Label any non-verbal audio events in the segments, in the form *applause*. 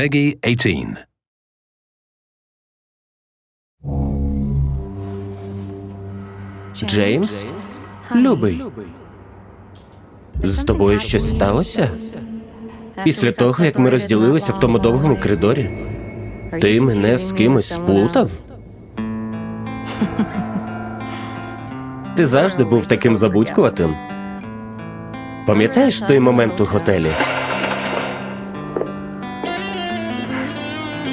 Peggy 18. Джеймс? Любий. З тобою щось сталося? Після того, як ми розділилися в тому довгому коридорі, ти мене з кимось сплутав? *laughs* Ти завжди був таким забудькуватим. Пам'ятаєш той момент у готелі?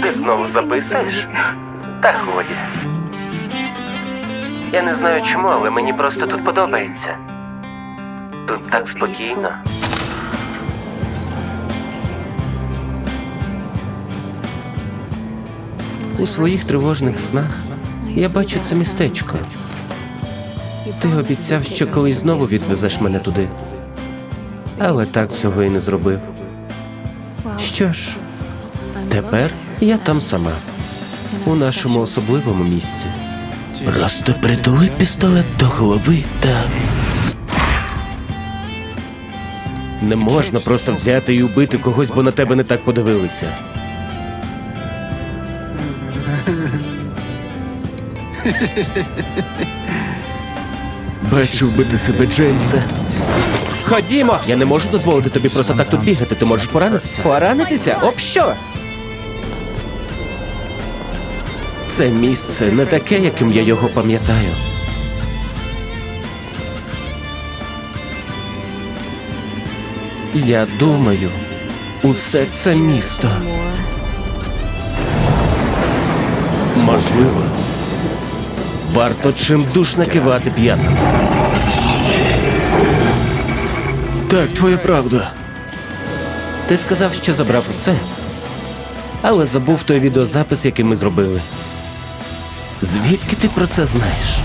Ти знову записуєш? Та ході. Я не знаю чому, але мені просто тут подобається. Тут так спокійно. У своїх тривожних снах я бачу це містечко. Ти обіцяв, що колись знову відвезеш мене туди. Але так цього і не зробив. Що ж, тепер я там сама, у нашому особливому місці. Просто притули пістолет до голови та. Не можна просто взяти і убити когось, бо на тебе не так подивилися. Бачив би ти себе, Джеймсе. Ходімо! Я не можу дозволити тобі просто так тут бігати. Ти можеш поранитися. Поранитися? Об що? Це місце не таке, яким я його пам'ятаю. Я думаю, усе це місто. Можливо. Варто чимдуж накивати п'ятами. Так, твоя правда. Ти сказав, що забрав усе, але забув той відеозапис, який ми зробили. Звідки ти про це знаєш?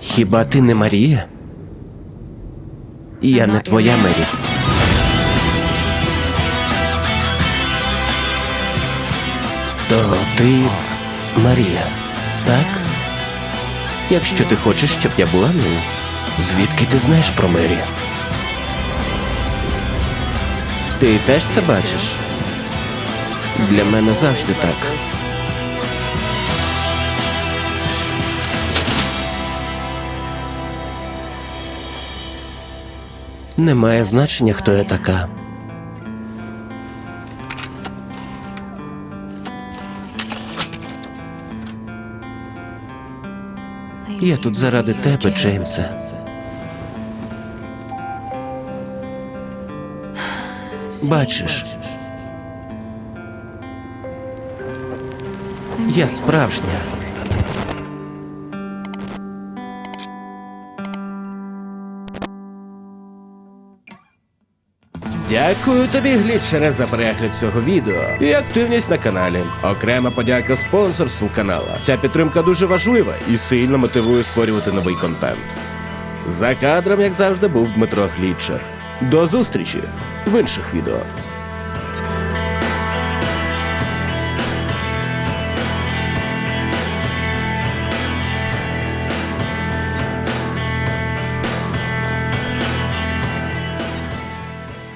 Хіба ти не Марія? Я не твоя Мері. То ти Марія, так? Якщо ти хочеш, щоб я була нею, звідки ти знаєш про Мері? Ти теж це бачиш? Для мене завжди так. Немає значення, хто я така. Я тут заради тебе, Джеймсе. Бачиш. Я справжня. Дякую тобі, глітчере, за перегляд цього відео і активність на каналі. Окрема подяка спонсорству канала. Ця підтримка дуже важлива і сильно мотивує створювати новий контент. За кадром, як завжди, був Дмитро Глітчер. До зустрічі в інших відео.